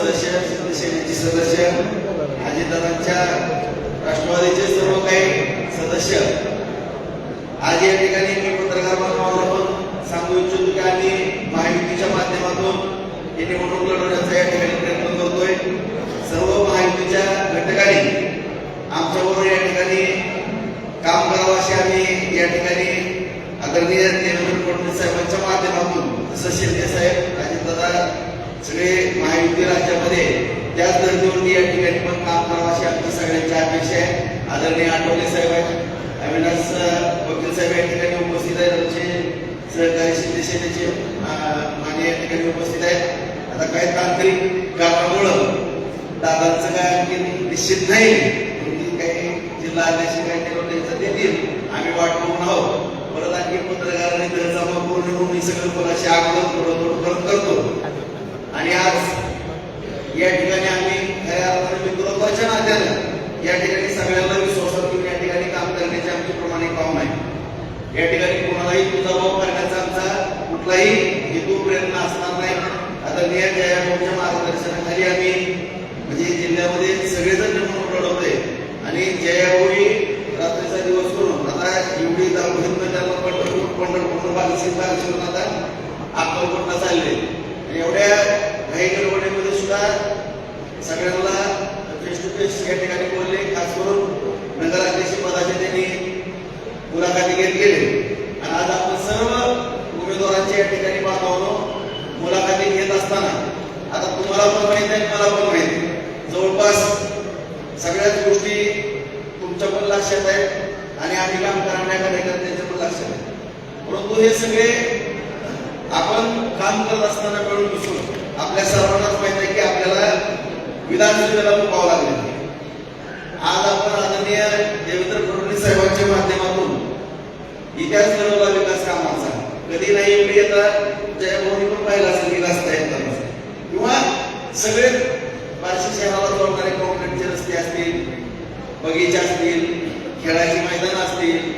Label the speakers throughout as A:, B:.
A: सदस्य शिवसेनेचे सदस्य अजितदादांच्या राष्ट्रवादीचे सर्व काही सदस्य. आज या ठिकाणी मी पत्रकार बांधवांना पण सांगू इच्छितो की आम्ही महायुतीच्या माध्यमातून ही निवडणूक लढवण्याचा या ठिकाणी प्रयत्न करतोय. सर्व महायुतीच्या घटकांनी आमच्याबरोबर या ठिकाणी काम करावं असे आम्ही या ठिकाणी आदरणीय देवेंद्र फडणवीस साहेबांच्या माध्यमातून तसं शिंदे साहेब अजितदादा सगळे महायुती राज्यामध्ये त्याच धर्तीवरती या ठिकाणी पण काम करावं अशी आमची सगळ्यांची अपेक्षा आहे. आदरणीय आठवले साहेब आहेत. अविनाश वकील साहेब या ठिकाणी उपस्थित आहेत. आमचे सहकारी शिंदे सेनेचे माने या ठिकाणी उपस्थित आहेत. आता काही तांत्रिक कारणामुळं दादांचं काय आणखी निश्चित नाही काही जिल्हा अध्यक्ष काही ठरवलं देतील आम्ही वाट बघून आहोत. परत आणखी पत्रकारांनी तर जमा पूर्ण होऊन सगळं कोणाशी अगोदर थोडं थोडं करतो. आणि आज या ठिकाणी आम्ही खऱ्या अर्थाने मित्रत्वाच्या नात्यानं या ठिकाणी सगळ्यांना विश्वासात घेऊन या ठिकाणी काम करण्याचे आमचे प्रमाणिक काम आहे. या ठिकाणी कोणालाही तुझाभाव करण्याचा आमचा कुठलाही हेतू प्रयत्न असणार नाही. आता मी या जयाभाऊच्या मार्गदर्शनाखाली आम्ही म्हणजे जिल्ह्यामध्ये सगळेजण म्हणून लढवतोय. आणि जयाभाऊही रात्रीचा दिवस करून आता एवढी दाखवून त्यांना पंढरपूर पंढरपूर बागशी बालशीरून आता अक्कलकोटला चालले. आणि एवढ्या काही गडबडीमध्ये सुद्धा सगळ्यांना फेस टू फेस या ठिकाणी बोलले. खास करून नगराध्यक्ष पदाचे त्यांनी मुलाखती घेत गेले. आणि आज आपण सर्व उमेदवारांच्या या ठिकाणी बांधवांनो मुलाखती घेत असताना आता तुम्हाला पण माहीत आहे मला पण माहिती आहे. जवळपास सगळ्याच गोष्टी तुमच्या पण लक्षात आहेत आणि आम्ही काम करणाऱ्या कार्यकर्त्यांच्या पण लक्षात आहे परंतु हे सगळे आपण काम करत असताना मिळून मिसळून आपल्या सर्वांनाच माहीत आहे की आपल्याला विधानसभेला मुकावं लागले. आज आपण आदरणीय देवेंद्र फडणवीस साहेबांच्या माध्यमातून इतिहास घडवला विकास कामाचा. कधी नाही एवढी आता जयभवनी पण पाहिला असेल विकास येताना किंवा सगळे बार्शी शहराला जोडणारे कॉन्क्रीटचे रस्ते असतील बगीचे असतील खेळाची मैदान असतील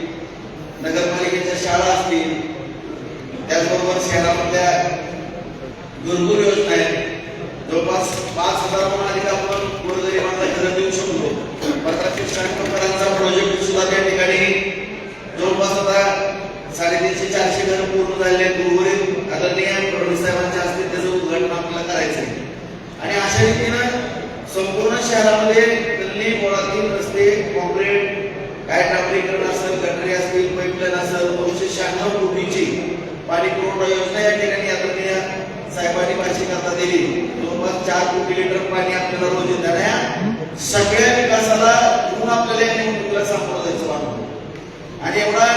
A: नगरपालिकेच्या शाळा असतील त्याचबरोबर शहरामधल्या भरपूर योजना आहे. जवळपास पाच हजारहून अधिक आपण गोरगरिबांना घरं देऊ शकतो प्रकारचे शांतपणाचा प्रोजेक्ट सुद्धा त्या ठिकाणी जवळपास आता साडेतीनशे चारशे घरं पूर्ण झालेले आहेत उर्वरित आदरणीय फडणवीस साहेबांच्या हस्ते त्याचं उद्घाटन आपल्याला करायचं आहे. आणि अशा रीतीनं संपूर्ण शहरामध्ये गल्ली बोळातील रस्ते कॉन्क्रीट काय डांबरीकरण असेल गटरी असतील पाईपलाईन असेल दोनशे शहाण्णव कोटीची पाणी पुरवठा योजना या ठिकाणी आता साहेबांनी माझी करता दिली. जवळपास चार कोटी लिटर पाणी आपल्याला रोज येत आणि सगळ्या विकासाला म्हणून आपल्याला या निवडणुकीला सामोरं जायचं वाटतं आणि एवढा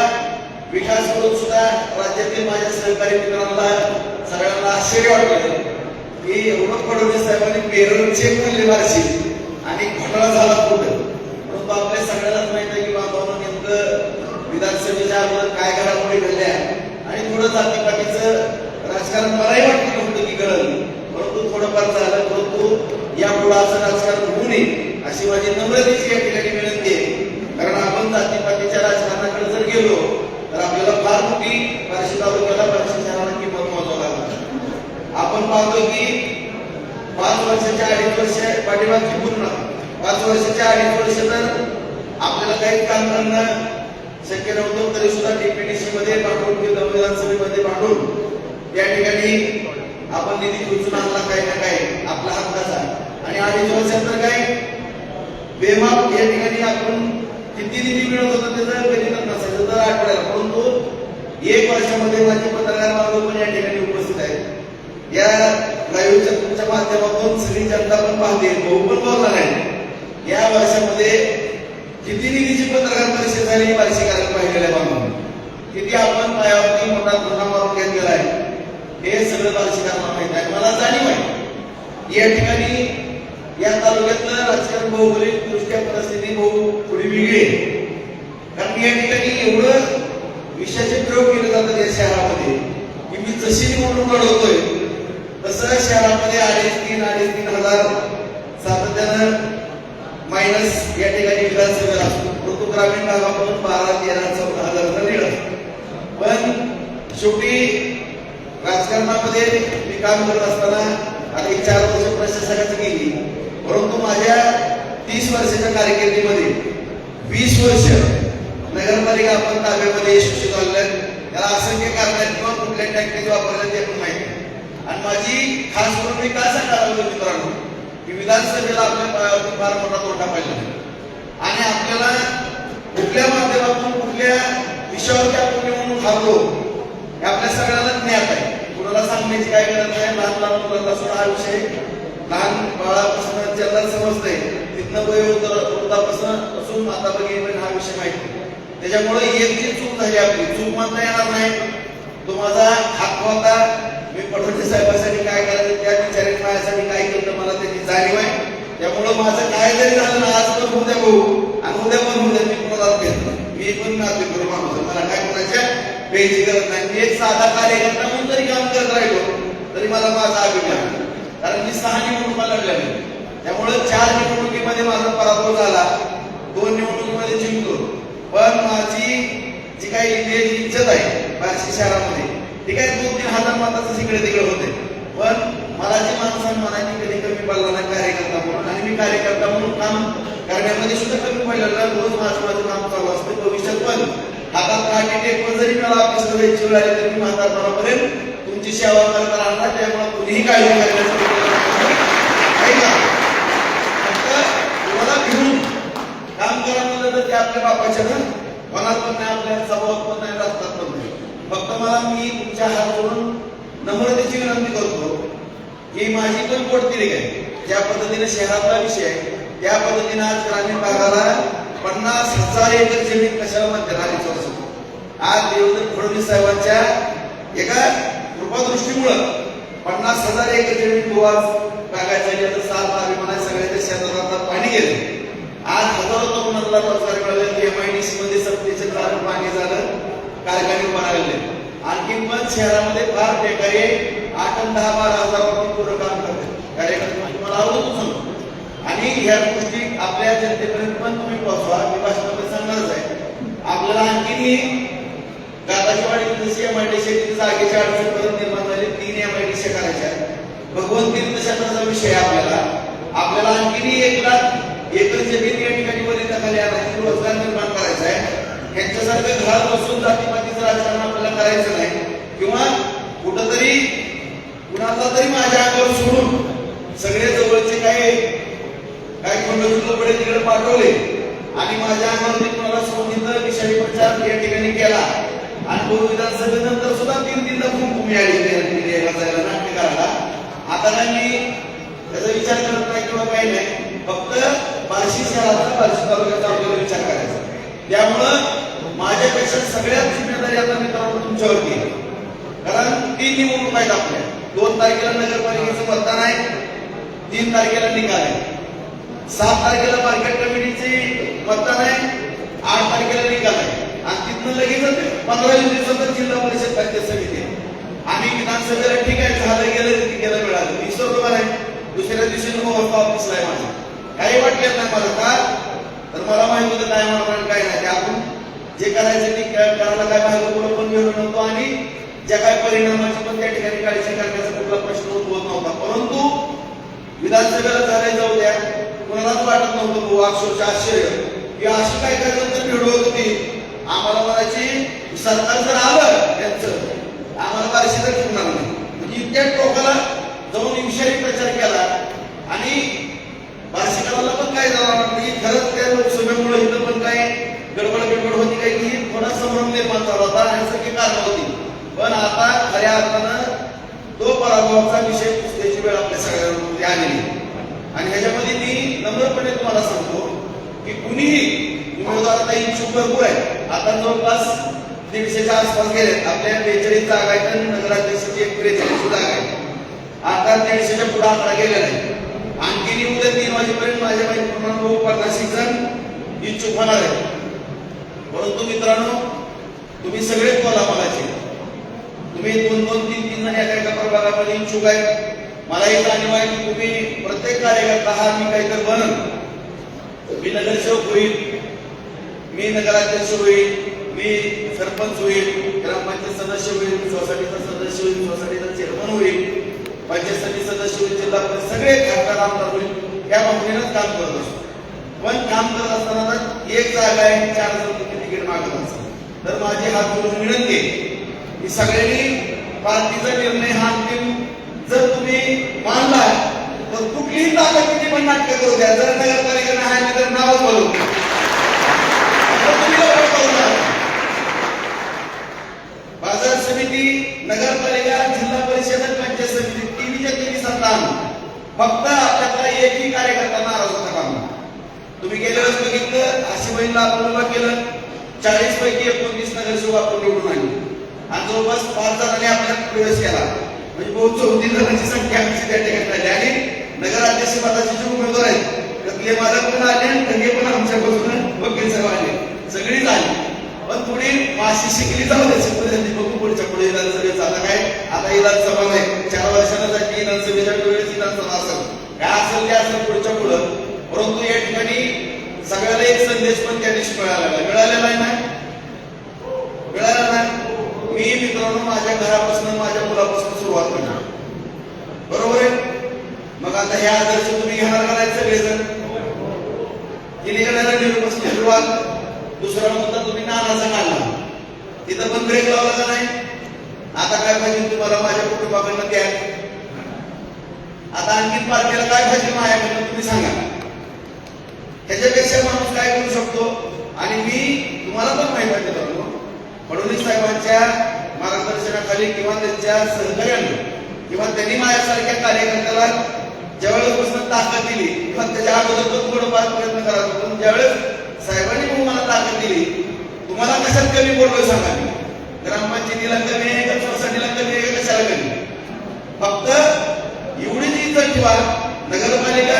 A: विकास करून सुद्धा राज्यातील माझ्या सहकारी मित्रांना सगळ्यांना आश्चर्य वाटलं की एवढं फडणवीस साहेबांनी पेरणचे चेक म्हणले आणि घोटाळा झाला कुठं परंतु आपल्या सगळ्यांनाच माहीत आहे की बाबांना नेमकं विधानसभेच्या अगोदर काय घडामोडी घडल्या. आणि थोडं जातीपातीचं राजकारण मलाही वाटतं नव्हतं की कळलं परंतु थोडंफार झालं परंतु यापुढे असं राजकारण होऊ नये अशी माझी नम्रतेची या ठिकाणी विनंती आहे कारण आपण जातीपातीच्या राजकारणाकडे जर गेलो तर आपल्याला फार मोठी बार्शी तालुक्याला बार्शी शहराला किंमत मोजावं लागणार. आपण पाहतो की पाच वर्षाच्या अडीच वर्ष पाठीमागची पूर्ण. पाच वर्षाच्या अडीच वर्ष तर आपल्याला काही काम करणं शक्य नव्हतं तरी सुद्धा डीपीडीसी मध्ये पाठवून किंवा विधानसभेमध्ये भांडून या ठिकाणी आपण निधी खुचून आणला काही ना काही आपला हक्काचा आणि अडीच वर्षात तर काय? बेमाप या ठिकाणी आपण किती निधी मिळत होतो त्याचं गणित नसायचं तर आठवड्याला. परंतु एक वर्षामध्ये माझे पत्रकार बांधव पण या ठिकाणी उपस्थित आहेत. या लाईव्हच्या तुमच्या माध्यमातून सगळी जनता पण पाहते भाऊ पण बोलणार नाही या वर्षामध्ये किती निधीची पत्रकार परिषद झाली वार्षिकाला पाहिलेल्या बांधून किती आपण पायावरती मोठा गुन्हा मारून घेतलेला आहे. हे सगळं वार्षिकांना माहीत आहे. मला जाणीव आहे. या ठिकाणी या तालुक्यातलं राजकारण भौगोलिक दृष्ट्या परिस्थिती भाऊ थोडी वेगळी आहे. कारण या ठिकाणी एवढं विषयाचे प्रयोग केले जातात या शहरामध्ये की मी जशी निवडणूक लढवतोय तसं शहरामध्ये अडीच तीन अडीच तीन हजार सातत्यानं मायनस या ठिकाणी विधानसभेला असतो. परंतु ग्रामीण भागामधून बारा तेरा चौदा हजार मिळत पण शेवटी राजकारणामध्ये मी काम करत असताना आता चार वर्ष तीस वर्षाच्या कारकिर्दीमध्ये वीस वर्ष नगरपालिका आपण ताब्यामध्ये यशस्वी चाललं त्याला असंख्य कारण किंवा कुठल्या टॅक्टिक वापरल्या ते पण माहिती आहे. आणि माझी खास करून मी काय सांगायला लागलो मित्रांनो की विधानसभेला आपल्या पायावरती फार मोठा तोटा पाहिला. आणि आपल्याला कुठल्या माध्यमातून कुठल्या विषयावरती आपण निवडणूक हरलो हे आपल्या सगळ्यांना ज्ञात आहे. कुणाला सांगण्याची काय गरज नाही. लहान लहान मुलांना सुद्धा हा विषय लहान बाळापासून ज्याला समजते तिथनं वयोवृद्धापासून असून माता भगिनी हा विषय माहिती त्याच्यामुळे एक जी चूक झाली आपली चूक म्हणता येणार नाही. तो माझा हक्क होता. मी पटोले साहेबांसाठी काय करायचं त्या विचाराने माझ्यासाठी काय केलं मला त्याची जाणीव आहे. त्यामुळं माझं काय जरी झालं ना आज पण उद्या भाऊ. आणि उद्या पण उद्या मी कोणाला घेतलं मी पण नाते करू माणूस मला काय म्हणायचं पेची गरज नाही. मी एक साधा कार्यकर्ता म्हणून जरी काम करत राहिलो तरी मला माझा अभिमान कारण मी सहा निवडणुका लढल्या नाही. त्यामुळे चार निवडणुकीमध्ये माझा पराभव झाला. दोन निवडणुकीमध्ये जिंकलो. पण माझी जी काही इज्जत आहे बार्शी शहरामध्ये ती आहे दोन तीन हजार मताचं तिकडे तिकडे होते. पण मला जी माणसं मनाची कधी कमी पडला नाही कार्यकर्ता म्हणून. आणि मी कार्यकर्ता म्हणून काम करण्यामध्ये सुद्धा कमी पडलेलं रोज माझं माझं काम चालू असतं. भविष्यात पण आता काठी टेकवर जरी मला ऑफिसला जायची वेळ आली तरी मी म्हातारपणापर्यंत तुमची सेवा करत राहणार त्यामुळे कुणीही काळजी करण्यासाठी तुम्हाला घेऊन काम करा म्हणलं तर ते आपल्या बापाच्या ना? मनात पण नाही आपल्या स्वभावात पण नाही राहतात पण नाही फक्त मला मी तुमच्या हातवरून नम्रतेची विनंती करतो. की माझी पण पोटतिरीक काय? ज्या पद्धतीने शहरातला विषय आहे त्या पद्धतीने आज ग्रामीण भागाला पन्नास हजार एकर जमीन कशाला म्हणते अडीच वर्ष आज देवेंद्र फडणवीस साहेबांच्या एका कृपादृष्टीमुळं पन्नास हजार एकर जमीन गोवा बागायचा गेलं सात अभिमाना सगळ्याच्या शेतात आता पाणी गेलं. आज हजारो तरुणांना रोजगार मिळाले एमआयडीसी मध्ये सत्तेचे कारण पाणी झालं कारखाने उभा राहिले आणखी पण शहरामध्ये फार बेकारी आठ आणि दहा बारा हजारावरती पूर्ण काम करते कार्यकर्ते तुम्हाला आवडतो सांगतो आणि ह्या गोष्टी आपल्या जनतेपर्यंत पण तुम्ही पोहोचवा. मी भाषणामध्ये सांगणारच आहे. आपल्याला आणखीनही गाताची वाडी जशी एमआयडीसी जागेच्या अडचण परत निर्माण झाली तीन एमआयडीसी करायच्या भगवंत तीर्थ विषय आहे आपल्याला. आपल्याला आणखीनही एक लाख एकर जमीन या ठिकाणी वरिताखाली आणायची रोजगार निर्माण करायचा आहे. यांच्यासारखं घर बसून जातीपातीचं राजकारण आपल्याला करायचं नाही. किंवा कुठंतरी कुणाचा तरी माझ्या अंगावर सोडून सगळे जवळचे काही काही खंडोजी कपडे तिकडे पाठवले. आणि माझ्या अंगावरती कुणाला सांगितलं तिथं विषारी प्रचार या ठिकाणी केला. आणि तो विधानसभेनंतर सुद्धा तीन तीनदा खूप मिळाली यायला जायला नाट्य करायला. आता ना मी त्याचा विचार करत नाही किंवा काही नाही. फक्त बार्शी शहराचा बार्शी तालुक्याचा आपल्याला विचार करायचा. त्यामुळं माझ्यापेक्षा सगळ्यात जिम्मेदारी आता मित्रांनो तुमच्यावरती कारण तीन निवडणूक आहेत आपल्या. दोन तारखेला नगरपालिकेचं मतदान आहे. तीन तारखेला निकाल आहे. सात तारखेला मार्केट कमिटीची मतदान आहे आठ तारखेला निकाल आहे. आणि तिथनं लगेच पंधरा दिवसात जिल्हा परिषद पंचायत समिती आहे. आम्ही विधानसभेला ठीक आहे झालं गेलं ते मिळालं. मिळालं दिसतो आहे दुसऱ्या दिवशी मग ऑफिसला आहे माझं. काही वाटलं नाही मला का तर मला माहीत होतं काय म्हणणार काय नाही. ते आपण जे करायचं ते करायला काय माहिती कुठं पण गेलो नव्हतो आणि ज्या काय परिणामाची पण त्या ठिकाणी काळजी करण्याचा कुठला प्रश्न उद्भवत नव्हता. परंतु विधानसभेला झाले जाऊ द्या. कोणालाच वाटत नव्हतं भाऊ अक्षरशः आश्चर्य. की अशी काय काय नंतर भिड होत होती? आम्हाला म्हणायची सरकार जर आलं. त्यांचं. आम्हाला बारशी तर ठेवणार नाही म्हणजे इतक्या टोकाला जाऊन विषयी प्रचार केला. आणि बार्शिकाला पण काय जाणार म्हणजे नाही खरंच त्या लोकसभेमुळे इथं पण काय गडबड गडबड होती काही? की थोडा संभ्रम निर्माण झाला होता? आणि सगळी कारण होती. पण आता खऱ्या अर्थानं तो पराभवाचा विषय पुसण्याची वेळ आपल्या सगळ्यांमध्ये आलेली आहे. आणि ह्याच्यामध्ये मी नम्रपणे तुम्हाला सांगतो की कुणीही उमेदवार आता इच्छुक भरपूर आहे. आता जवळपास दीडशेच्या आसपास गेले. आपल्या बेचाळीस जागा आहेत आणि नगराध्यक्षाची एक त्रेचाळीस जागा आहे. आता दीडशेच्या पुढे आकडा गेलेला आहे. आणखी उद्या तीन वाजेपर्यंत माझ्या माहिती भाऊ पन्नास जण इच्छुक होणार आहे. परंतु मित्रांनो तुम्ही सगळेच बोला मलाचे तुम्ही दोन दोन तीन तीन जण एका एका प्रभागामध्ये इच्छुक आहे मला एक जाणीव की तुम्ही प्रत्येक कार्यकर्ता हा मी काहीतरी बनल मी नगरसेवक होईल. मी नगराध्यक्ष होईल मी सरपंच होईल ग्रामपंचायत सदस्य होईल सोसायटीचा सदस्य होईल सोसायटीचा चेअरमन होईल पंचायत समिती सदस्य होईल जिल्हा सगळे खासदार आमदार होईल या भावनेनंच काम करत असतो. पण काम करत असताना एक जागा आहे चार हजार तिकीट मागत असतो. तर माझी हात जोडून विनंती की सगळ्यांनी पार्टीचा निर्णय हा अंतिम जर तुम्ही मानला तर कुठलीही ताकद किती पण नाटकं करू द्या. जर नगरपालिका नाही आली तर नावच बोलू तर तुम्ही लवकर करू द्या. बाजार समिती नगरपालिका जिल्हा परिषद पंचायत समिती तिन्हीच्या तिन्ही सत्ता फक्त आपल्याला एकही कार्यकर्ता नाराज होता कामा तुम्ही गेल्या वेळेस बघितलं आशिबाईंना आपण उभं केलं. चाळीस पैकी एकोणतीस नगरसेवक आपण निवडून आणले. आणि जवळपास पाच जणांनी आपल्यात प्रवेश केला. म्हणजे बहुत चौथी जणांची संख्या आमची त्या ठिकाणी झाली आणि नगराध्यक्ष पदाचे जे उमेदवार आहेत त्यातले मालक पण आले आणि त्यांनी पण आमच्यापासून वकील सर्व आले. सगळीच आली पण थोडी माशी शिकली जाऊ द्या शिकली बघू पुढच्या पुढे विधानसभेचा आता काय आता विधानसभा नाही चार वर्षांना विधानसभेच्या वेळेस विधानसभा असेल. काय असेल ते असेल पुढच्या पुढं. परंतु या ठिकाणी सगळ्याला एक संदेश पण त्या दिवशी मिळाला मिळालेला आहे ना? मिळाला नाही मी मित्रांनो माझ्या घरापासून माझ्या मुलापासून सुरुवात करणार. बरोबर आहे? मग आता हे आदर्श तुम्ही घेणार का नाही सगळेजण? तिने का नाही निरूपासून सुरुवात. दुसरा मुद्दा तुम्ही नानाचा काढला. तिथं पण ब्रेक लावला का नाही? आता काय पाहिजे तुम्हाला माझ्या कुटुंबाकडनं द्या. आता आणखी पार्टीला काय पाहिजे माझ्याकडनं तुम्ही सांगा. त्याच्यापेक्षा माणूस काय करू शकतो? आणि मी तुम्हाला पण माहिती आहे मित्रांनो फडणवीस साहेबांच्या मार्गदर्शनाखाली किंवा त्यांच्या सहकार्याने किंवा त्यांनी माझ्यासारख्या कार्यकर्त्याला ज्यावेळेस ताकद दिली किंवा त्याच्या अगोदर पण थोडंफार प्रयत्न करत होतो पण ज्यावेळेस साहेबांनी मला ताकद दिली तुम्हाला कशात कमी बोललोय सांगा मी. ग्रामपंचायतीला कमी आहे का सोसायटीला कमी आहे का कशाला कमी फक्त एवढीच इज्जत ठेवा नगरपालिका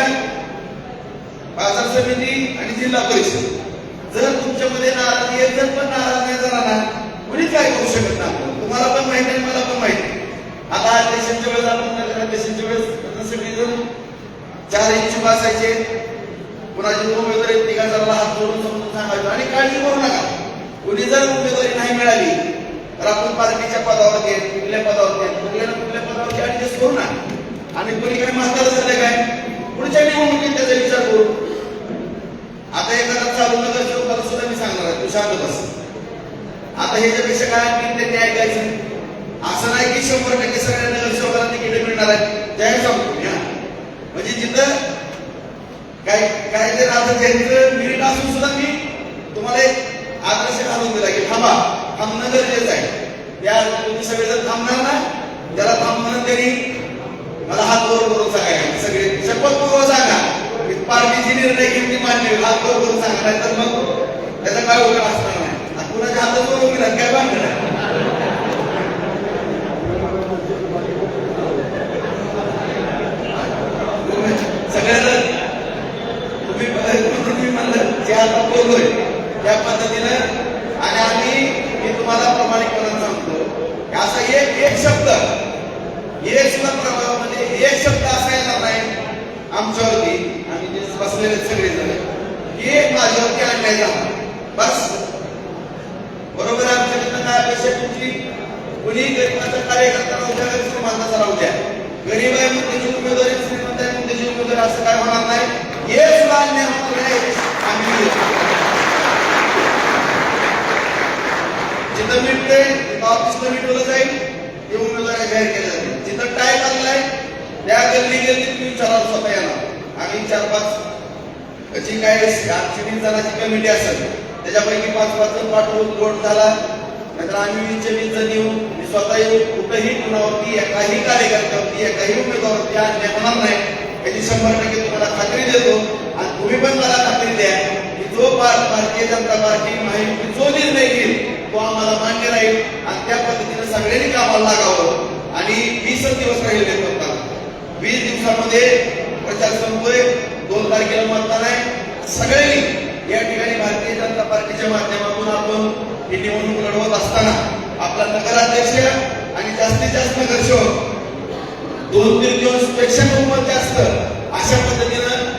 A: बाजार समिती आणि जिल्हा परिषद जर तुमच्यामध्ये नाराजी येत जर पण नाराज नाही झाला ना कुणीच काय करू शकत नाही तुम्हाला पण माहिती आहे मला पण माहिती आता अध्यक्षांच्या वेळेस आपण नगराध्यक्षांच्या वेळेस आता सगळेजण चार इंच असायचे कुणाची उमेदवारी तिघा जणांना हात जोडून समजून सांगायचं. आणि काळजी करू नका. कुणी जर उमेदवारी नाही मिळाली तर आपण पदावर पदावरती कुठल्या पदावर आहेत कुठल्या ना कुठल्या पदावरती ऍडजस्ट करू ना आणि कुणी काय झालं काय? पुढच्या निवडणुकीत त्याचा विचार करू. आता एखादा चालू नगर नगरसेवकाला सुद्धा मी सांगणार आहे तू शांत बस. आता ह्याच्यापेक्षा काय आणखी त्यांनी ऐकायचं? असं नाही की शंभर टक्के सगळ्या नगरसेवकांना तिकीट मिळणार आहे त्याही सांगतो मी हा. म्हणजे जिथं काय काय ते राजा ज्यांचं मिरिट असून सुद्धा मी तुम्हाला एक आदर्श घालून दिला की थांबा. थांबणं गरजेचं आहे. त्या तुम्ही सगळेजण थांबणार ना त्याला थांबणं तरी मला हात वर करून सांगायला सगळे शपथपूर्वक सांगा. की पार्टीची निर्णय घेतली मान्य हात वर करून सांगा नाही तर मग त्याचा काय उपयोग असणार नाही. आता कुणाच्या हातात वर उभी काय बांधलं नाही सगळ्यांना तुम्ही तुम्ही म्हणलं जे आता बोललोय त्या पद्धतीनं आणि आम्ही मी तुम्हाला प्रामाणिकपणे सांगतो की असा एक एक शब्द एक सुद्धा प्रभाव म्हणजे एक शब्द असा येणार नाही आमच्यावरती आम्ही जे बसलेले सगळेजण एक माझ्यावरती आणलाय जाणार बस बरोबर आहे आमच्याकडनं काय अपेक्षा तुमची मी गरीबाचा कार्यकर्ता राहू द्या श्रीमंताचा राहू द्या. गरीब आहे म्हणून त्याची उमेदवारी श्रीमंत आहे म्हणून त्याची उमेदवारी असं काय होणार नाही. हे सुद्धा अन्याय होणार नाही आम्ही. जिथं मिटते तिथं ऑफिसला मिटवलं जाईल. ते उमेदवारी जाहीर केल्या जाते. जिथं टाय लागलाय त्या गल्ली गल्ली तुम्ही विचारा स्वतः येणार. आम्ही चार पाच जी काय आमची तीन जणांची कमिटी असेल त्याच्यापैकी पाच पाच जण पाठवून गोट झाला. नाहीतर आम्ही वीसचे वीस जण येऊ मी स्वतः येऊ कुठंही कुणावरती एकाही कार्यकर्त्यावरती एकाही उमेदवारावरती अन्याय होणार नाही. याची शंभर टक्के तुम्हाला खात्री देतो. आणि तुम्ही पण मला खात्री द्या. की जो भार- भारतीय जनता पार्टी माहिती जो निर्णय घेईल तो आम्हाला मान्य राहील. आणि त्या पद्धतीने सगळ्यांनी कामाला लागावं. आणि वीसच दिवस राहिले होता वीस दिवसामध्ये प्रचार संपतोय. दोन तारखेला मतदान आहे. सगळ्यांनी या ठिकाणी भारतीय जनता पार्टीच्या माध्यमातून आपण ही निवडणूक लढवत असताना आपला नगराध्यक्ष आणि जास्तीत जास्त नगरसेवक दोन तृतीयांशपेक्षा बहुमत जास्त अशा पद्धतीनं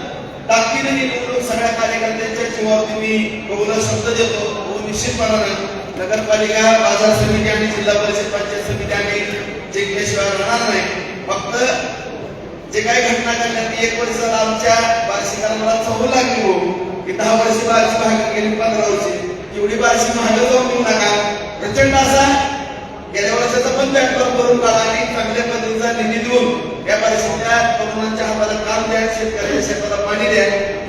A: ताकदीने ही निवडणूक सगळ्या कार्यकर्त्यांच्या जीवावरती मी बहुल शब्द देतो. तो निश्चितपणानं नगरपालिका बाजार समिती आणि जिल्हा परिषद पंचायत समिती आम्ही जिंकल्याशिवाय राहणार नाही. फक्त जे काही घटना घडल्या ती एक वर्ष आमच्या वार्षिकाला मला चहू लागली हो. की दहा वर्ष बारशी भाग गेली पंधरा वर्षी. एवढी बारशी महाग जाऊन देऊ नका प्रचंड असा गेल्या वर्षाचा पण बॅकलॉग करून काढा आणि चांगल्या पद्धतीचा निधी देऊन या परिस्थितीला तरुणांच्या हाताला काम द्या शेतकऱ्याच्या शेताला पाणी द्या.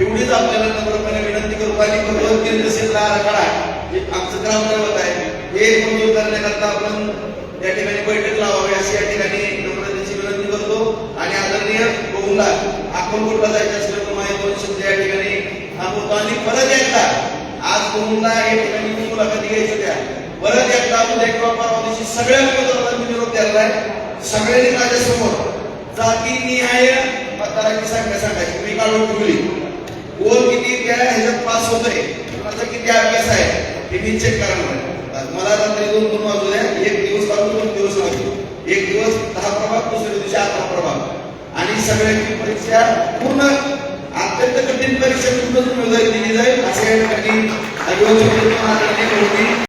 A: एवढीच आपल्याला नम्रपणे विनंती करू आणि भगवत केंद्र क्षेत्र आराखडा हे आमचं ग्रामदैवत आहे. हे मंजूर करण्याकरता आपण या ठिकाणी बैठक लावावी अशी या ठिकाणी नम्रतेची विनंती करतो. आणि आदरणीय बघून आपण कुठला जायचं असलं तर माझे दोन शब्द या ठिकाणी थांबवतो. आणि परत एकदा आज कोणता हे ठिकाणी मी मुलाखती घ्यायची त्या परत एकदा उद्या किंवा परवा दिवशी सगळ्या उमेदवारांना मी निरोप द्यायला आहे. सगळ्यांनी माझ्यासमोर जाती निहाय मतदारांची संख्या सांगायची. मी काढून ठेवली. कोण किती त्या ह्याच्यात पास होतोय. माझा किती अभ्यास आहे हे मी चेक करणार मला रात्री दोन दोन वाजू द्या. एक दिवस काढून दोन दिवस लागू. एक दिवस दहा प्रभाग दुसऱ्या दिवशी अकरा प्रभाग. आणि सगळ्यांची परीक्षा पूर्ण अत्यंत कठीण परीक्षा पूर्ण उमेदवारी दिली जाईल. असे या ठिकाणी